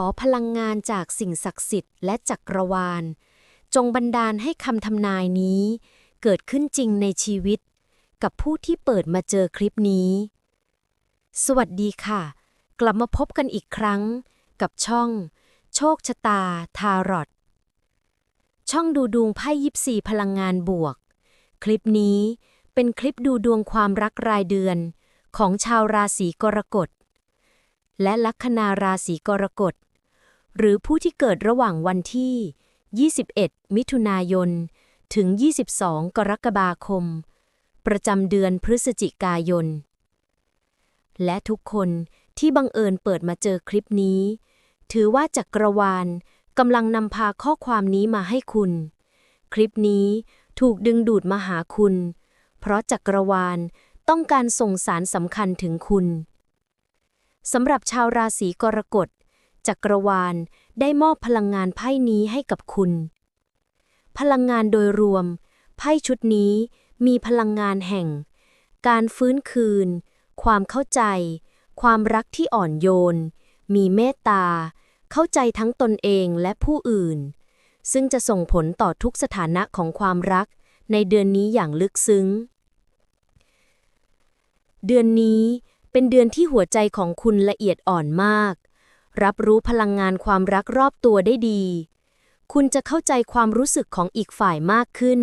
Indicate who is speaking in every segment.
Speaker 1: อพลังงานจากสิ่งศักดิ์สิทธิ์และจักรวาล จงบันดาลให้คำทำนายนี้ เกิดขึ้นจริงในชีวิต กับผู้ที่เปิดมาเจอคลิปนี้ สวัสดีค่ะ กลับมาพบกันอีกครั้ง กับช่อง โชคชะตา ทารอตช่องดูดวงไพ่ยิปซีพลังงานบวก คลิปนี้เป็นคลิปดูดวงความรักรายเดือน ของชาวราศีกรกฎ และลัคนาราศีกรกฎ หรือผู้ที่เกิดระหว่างวันที่ 21 มิถุนายน ถึง 22 กรกฎาคม ประจำเดือนพฤศจิกายน และทุกคนที่บังเอิญเปิดมาเจอคลิปนี้ ถือว่าจักรวาลกำลังนำพาข้อความนี้มาให้คุณ คลิปนี้ถูกดึงดูดมาหาคุณ เพราะจักรวาลต้องการส่งสารสำคัญถึงคุณ สำหรับชาวราศีกรกฎจักรวาลได้มอบพลังงานไพ่นี้ให้กับคุณ พลังงานโดยรวม ไพ่ชุดนี้มีพลังงานแห่ง การฟื้นคืน ความเข้าใจ ความรักที่อ่อนโยน มีเมตตา เข้าใจทั้งตนเองและผู้อื่น ซึ่งจะส่งผลต่อทุกสถานะของความรักในเดือนนี้อย่างลึกซึ้ง เดือนนี้ เป็นเดือนที่หัวใจของคุณละเอียดอ่อนมาก รับรู้พลังงานความรักรอบตัวได้ดี คุณจะเข้าใจความรู้สึกของอีกฝ่ายมากขึ้น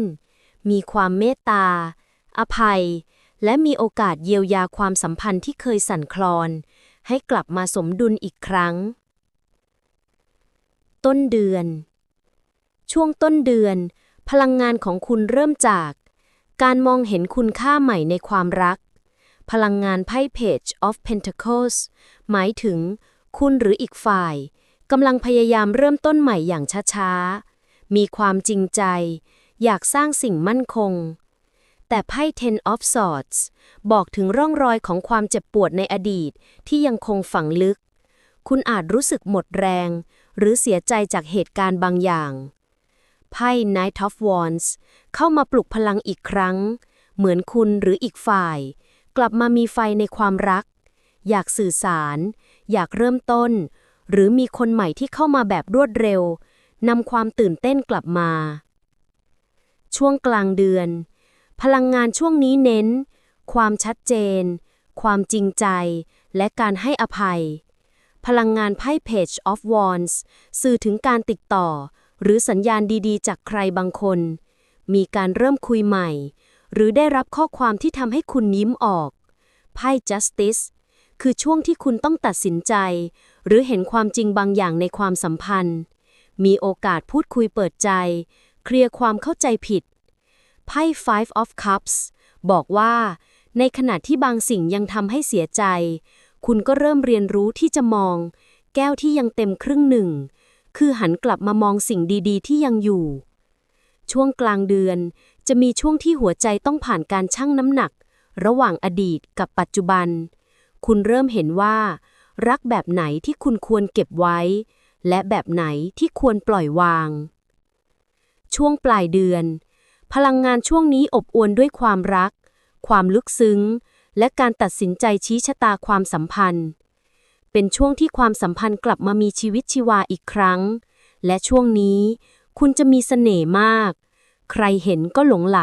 Speaker 1: มีความเมตตา อภัย และมีโอกาสเยียวยาความสัมพันธ์ที่เคยสั่นคลอน ให้กลับมาสมดุลอีกครั้ง ต้นเดือน ช่วงต้นเดือน พลังงานของคุณเริ่มจาก การมองเห็นคุณค่าใหม่ในความรัก พลังงานไพ่ Page of Pentacles หมายถึง คุณหรืออีกฝ่ายกำลังพยายามเริ่มต้นใหม่อย่างช้าๆ มีความจริงใจ อยากสร้างสิ่งมั่นคง แต่ไพ่ Ten of Swords บอกถึงร่องรอยของความเจ็บปวดในอดีตที่ยังคงฝังลึก คุณอาจรู้สึกหมดแรง หรือเสียใจจากเหตุการณ์บางอย่างไพ่ Knight of Wands เข้ามาปลุกพลังอีกครั้ง เหมือนคุณหรืออีกฝ่าย กลับมามีไฟในความรัก อยากสื่อสาร อยากเริ่มต้น หรือมีคนใหม่ที่เข้ามาแบบรวดเร็วนำความตื่นเต้นกลับมา ช่วงกลางเดือน พลังงานช่วงนี้เน้น ความชัดเจน ความจริงใจ และการให้อภัย พลังงานไพ่ Page of Wands สื่อถึงการติดต่อ หรือสัญญาณดีๆ จากใครบางคน มีการเริ่มคุยใหม่ หรือได้รับข้อความที่ทำให้คุณยิ้มออก ไพ่ Justice คือช่วงที่คุณต้องตัดสินใจ หรือเห็นความจริงบางอย่างในความสัมพันธ์ มีโอกาสพูดคุยเปิดใจ เคลียร์ความเข้าใจผิด ไพ่ Five of Cups บอกว่า ในขณะที่บางสิ่งยังทำให้เสียใจ คุณก็เริ่มเรียนรู้ที่จะมอง แก้วที่ยังเต็มครึ่งหนึ่ง คือหันกลับมามองสิ่งดีๆ ที่ยังอยู่ ช่วงกลางเดือน จะมีช่วงที่หัวใจต้องผ่านการชั่งน้ำหนัก ระหว่างอดีตกับปัจจุบัน คุณเริ่มเห็นว่า รักแบบไหนที่คุณควรเก็บไว้ และแบบไหนที่ควรปล่อยวาง ช่วงปลายเดือน พลังงานช่วงนี้อบอวลด้วยความรัก ความลึกซึ้ง และการตัดสินใจชี้ชะตาความสัมพันธ์ เป็นช่วงที่ความสัมพันธ์กลับมามีชีวิตชีวาอีกครั้ง และช่วงนี้คุณจะมีเสน่ห์มาก ใครเห็นก็หลงไหล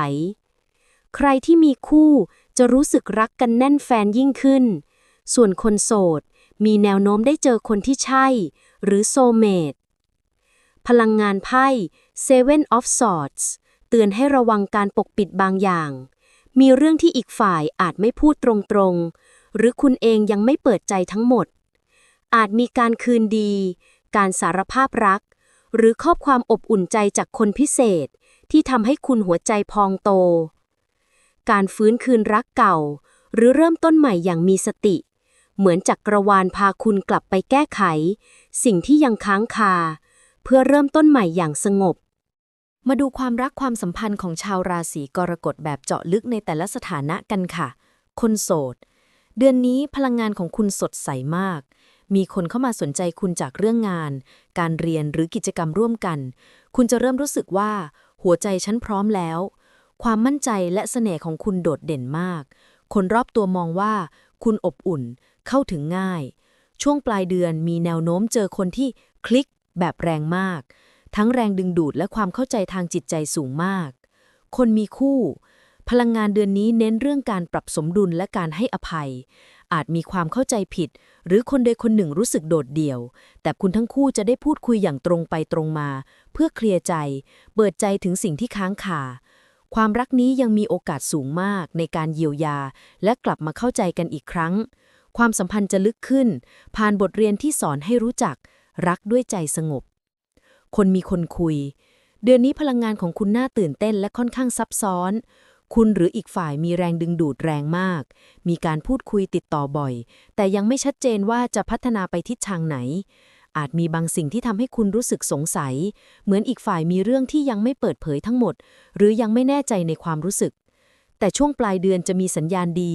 Speaker 1: ใครที่มีคู่จะรู้สึกรักกันแน่นแฟนยิ่งขึ้น ส่วนคนโสด มีแนวโน้มได้เจอคนที่ใช่ หรือโซเมตพลังงานไพ่ Seven of Swords เตือนให้ระวังการปกปิดบางอย่าง มีเรื่องที่อีกฝ่ายอาจไม่พูดตรงๆ หรือคุณเองยังไม่เปิดใจทั้งหมด อาจมีการคืนดี การสารภาพรัก หรือข้อความอบอุ่นใจจากคนพิเศษ ที่ทำให้คุณหัวใจพองโต การฟื้นคืนรักเก่า หรือเริ่มต้นใหม่อย่างมีสติ เหมือนจักกรวาลพาคุณกลับไปแก้ไข สิ่งที่ยังค้างคา เพื่อเริ่มต้นใหม่อย่างสงบ มาดูความรักความสัมพันธ์ของชาวราศีกรกฎแบบเจาะลึกในแต่ละสถานะกันค่ะ คนโสด เดือนนี้พลังงานของคุณสดใสมากมีคนเข้ามาสนใจคุณจากเรื่องงาน การเรียนหรือกิจกรรมร่วมกัน คุณจะเริ่มรู้สึกว่า หัวใจฉันพร้อมแล้ว ความมั่นใจและเสน่ห์ของคุณโดดเด่นมาก คนรอบตัวมองว่า คุณอบอุ่น เข้าถึงง่าย ช่วงปลายเดือนมีแนวโน้มเจอคนที่คลิกแบบแรงมาก ทั้งแรงดึงดูดและความเข้าใจทางจิตใจสูงมาก คนมีคู่ พลังงานเดือนนี้เน้นเรื่องการปรับสมดุลและการให้อภัย อาจมีความเข้าใจผิด หรือคนใดคนหนึ่งรู้สึกโดดเดี่ยว แต่คุณทั้งคู่จะได้พูดคุยอย่างตรงไปตรงมา เพื่อเคลียร์ใจ เปิดใจถึงสิ่งที่ค้างคาความรักนี้ยังมีโอกาสสูงมากในการเยียวยา และกลับมาเข้าใจกันอีกครั้ง ความสัมพันธ์จะลึกขึ้น ผ่านบทเรียนที่สอนให้รู้จัก รักด้วยใจสงบ คนมีคนคุย เดือนนี้พลังงานของคุณน่าตื่นเต้นและค่อนข้างซับซ้อน คุณหรืออีกฝ่ายมีแรงดึงดูดแรงมาก มีการพูดคุยติดต่อบ่อย แต่ยังไม่ชัดเจนว่าจะพัฒนาไปทิศทางไหน อาจมีบางสิ่งที่ทำให้คุณรู้สึกสงสัย เหมือนอีกฝ่ายมีเรื่องที่ยังไม่เปิดเผยทั้งหมด หรือยังไม่แน่ใจในความรู้สึก แต่ช่วงปลายเดือนจะมีสัญญาณดี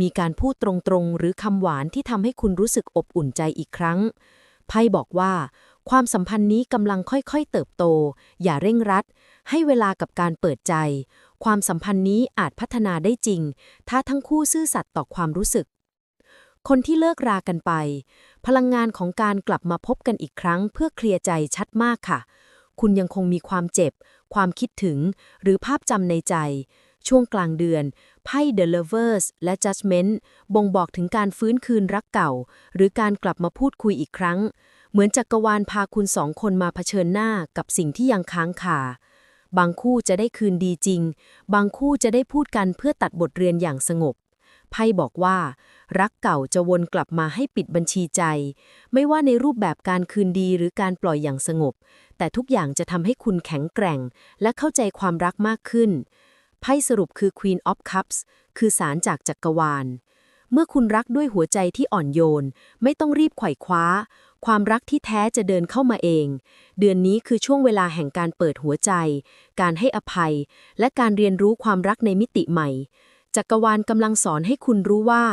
Speaker 1: มีการพูดตรงๆ หรือคำหวานที่ทำให้คุณรู้สึกอบอุ่นใจอีกครั้ง ไพ่บอกว่าความสัมพันธ์นี้กำลังค่อยๆ เติบโต อย่าเร่งรัด ให้เวลากับการเปิดใจ ความสัมพันธ์นี้อาจพัฒนาได้จริง ถ้าทั้งคู่ซื่อสัตย์ต่อความรู้สึก คนที่เลิกรากันไป พลังงานของการกลับมาพบกันอีกครั้ง เพื่อเคลียร์ใจชัดมากค่ะ คุณยังคงมีความเจ็บ ความคิดถึง หรือภาพจำในใจ ช่วงกลางเดือน ไพ่ The Lovers และ Judgment บ่งบอกถึงการฟื้นคืนรักเก่า หรือการกลับมาพูดคุยอีกครั้ง เหมือนจักกรวาลพาคุณสองคนมาเผชิญหน้ากับสิ่งที่ยังค้างคา บางคู่จะได้คืนดีจริง บางคู่จะได้พูดกันเพื่อตัดบทเรียนอย่างสงบ ไพ่บอกว่า รักเก่าจะวนกลับมาให้ปิดบัญชีใจ ไม่ว่าในรูปแบบการคืนดีหรือการปล่อยอย่างสงบ แต่ทุกอย่างจะทำให้คุณแข็งแกร่ง และเข้าใจความรักมากขึ้น ไพ่สรุปคือ Queen of Cups คือสารจากจักกรวาล เมื่อคุณรักด้วยหัวใจที่อ่อนโยน ไม่ต้องรีบไขว่คว้า ความรักที่แท้จะเดินเข้ามาเอง เดือนนี้คือช่วงเวลาแห่งการเปิดหัวใจ การให้อภัย และการเรียนรู้ความรักในมิติใหม่จักรวาลกำลังสอนให้คุณรู้ว่า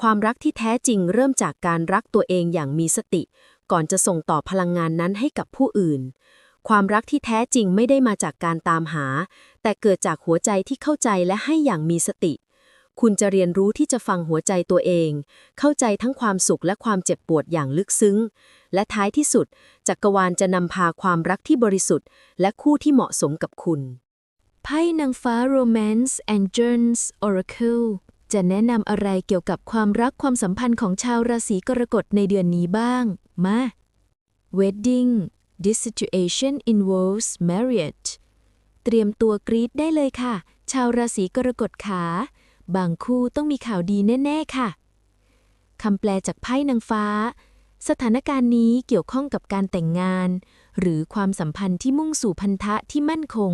Speaker 1: ความรักที่แท้จริงเริ่มจากการรักตัวเองอย่างมีสติ ก่อนจะส่งต่อพลังงานนั้นให้กับผู้อื่น ความรักที่แท้จริงไม่ได้มาจากการตามหา แต่เกิดจากหัวใจที่เข้าใจและให้อย่างมีสติ คุณจะเรียนรู้ที่จะฟังหัวใจตัวเอง เข้าใจทั้งความสุขและความเจ็บปวดอย่างลึกซึ้ง และท้ายที่สุด จักรวาลจะนำพาความรักที่บริสุทธิ์ และคู่ที่เหมาะสมกับคุณ
Speaker 2: ไพ่นางฟ้า Romance and Journs Oracle จะแนะนำอะไรเกี่ยวกับความรักความสัมพันธ์ของชาวราศีกรกฎในเดือนนี้บ้าง มา Wedding This situation involves marriage เตรียมตัวกรีดได้เลยค่ะ ชาวราศีกรกฎขา บางคู่ต้องมีข่าวดีแน่ ๆ ค่ะคำแปลจากไพ่นางฟ้า สถานการณ์นี้เกี่ยวข้องกับการแต่งงาน หรือความสัมพันธ์ที่มุ่งสู่พันธะที่มั่นคง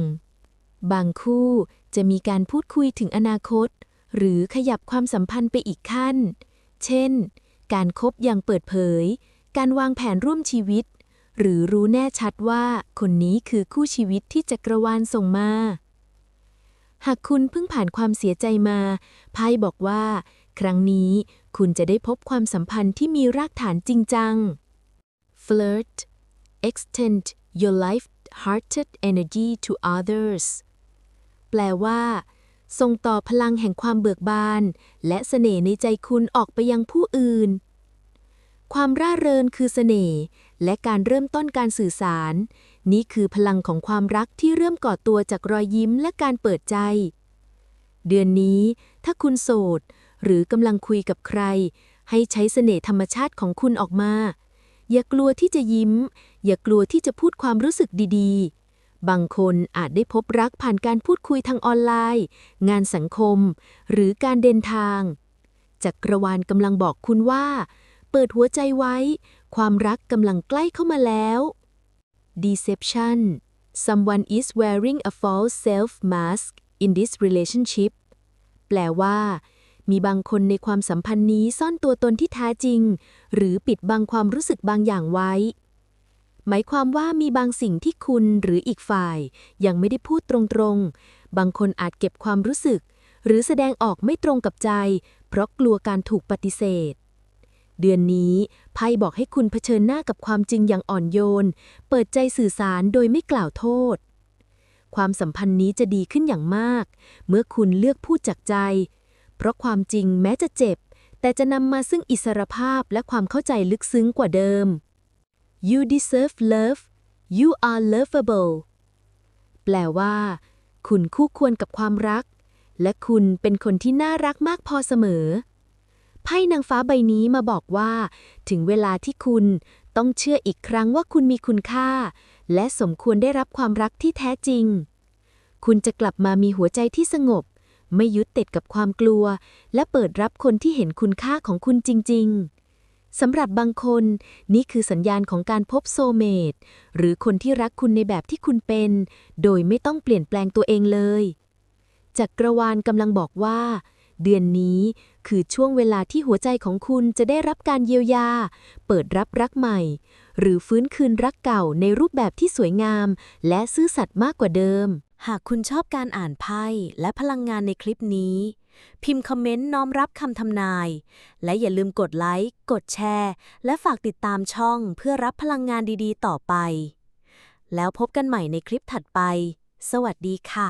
Speaker 2: บางคู่จะมีการพูดคุยถึงอนาคต หรือขยับความสัมพันธ์ไปอีกขั้น เช่น การคบอย่างเปิดเผย การวางแผนร่วมชีวิต หรือรู้แน่ชัดว่าคนนี้คือคู่ชีวิตที่จักรวาลส่งมา หากคุณเพิ่งผ่านความเสียใจมาไพ่บอกว่า ครั้งนี้คุณจะได้พบความสัมพันธ์ที่มีรากฐานจริงจัง Flirt extend your light-hearted energy to others แปลว่า ส่งต่อพลังแห่งความเบิกบาน และเสน่ห์ในใจคุณออกไปยังผู้อื่น ความร่าเริงคือเสน่ห์และการเริ่มต้นการสื่อสาร นี่คือพลังของความรักที่เริ่มก่อตัวจากรอยยิ้มและการเปิดใจ เดือนนี้ ถ้าคุณโสด หรือกำลังคุยกับใคร ให้ใช้เสน่ห์ธรรมชาติของคุณออกมา อย่ากลัวที่จะยิ้ม อย่ากลัวที่จะพูดความรู้สึกดีๆ บางคนอาจได้พบรักผ่านการพูดคุยทางออนไลน์ งานสังคม หรือการเดินทาง จักรวาลกำลังบอกคุณว่า เปิดหัวใจไว้ ความรักกำลังใกล้เข้ามาแล้ว Deception someone is wearing a false self mask in this relationship แปลว่า มีบางคนในความสัมพันธ์นี้ซ่อนตัวตนที่แท้จริง หรือปิดบังความรู้สึกบางอย่างไว้ หมายความว่ามีบางสิ่งที่คุณหรืออีกฝ่าย ยังไม่ได้พูดตรงๆ บางคนอาจเก็บความรู้สึก หรือแสดงออกไม่ตรงกับใจ เพราะกลัวการถูกปฏิเสธ เดือนนี้ไพ่บอกให้คุณเผชิญหน้ากับความจริงอย่างอ่อนโยน เปิดใจสื่อสารโดยไม่กล่าวโทษ ความสัมพันธ์นี้จะดีขึ้นอย่างมาก เมื่อคุณเลือกพูดจากใจ เพราะความจริงแม้จะเจ็บ แต่จะนำมาซึ่งอิสรภาพและความเข้าใจลึกซึ้งกว่าเดิม You deserve love you are lovable แปลว่า คุณคู่ควรกับความรัก และคุณเป็นคนที่น่ารักมากพอเสมอ ไพ่นางฟ้าใบนี้มาบอกว่า ถึงเวลาที่คุณต้องเชื่ออีกครั้งว่าคุณมีคุณค่า และสมควรได้รับความรักที่แท้จริง คุณจะกลับมามีหัวใจที่สงบ ไม่ยึดติดกับความกลัว และเปิดรับคนที่เห็นคุณค่าของคุณจริง ๆสำหรับบางคน นี่คือสัญญาณของการพบโซเมตหรือคนที่รักคุณในแบบที่คุณเป็น โดยไม่ต้องเปลี่ยนแปลงตัวเองเลย จักรวาลกำลังบอกว่า เดือนนี้คือช่วงเวลาที่หัวใจของคุณจะได้รับการเยียวยา เปิดรับรักใหม่ หรือฟื้นคืนรักเก่าในรูปแบบที่สวยงาม และซื่อสัตย์มากกว่าเดิม
Speaker 1: หากคุณชอบการอ่านไพ่และพลังงานในคลิปนี้ พิมพ์คอมเมนต์น้อมรับคำทำนาย และอย่าลืมกดไลค์ กดแชร์ และฝากติดตามช่องเพื่อรับพลังงานดีๆ ต่อไป แล้วพบกันใหม่ในคลิปถัดไป สวัสดีค่ะ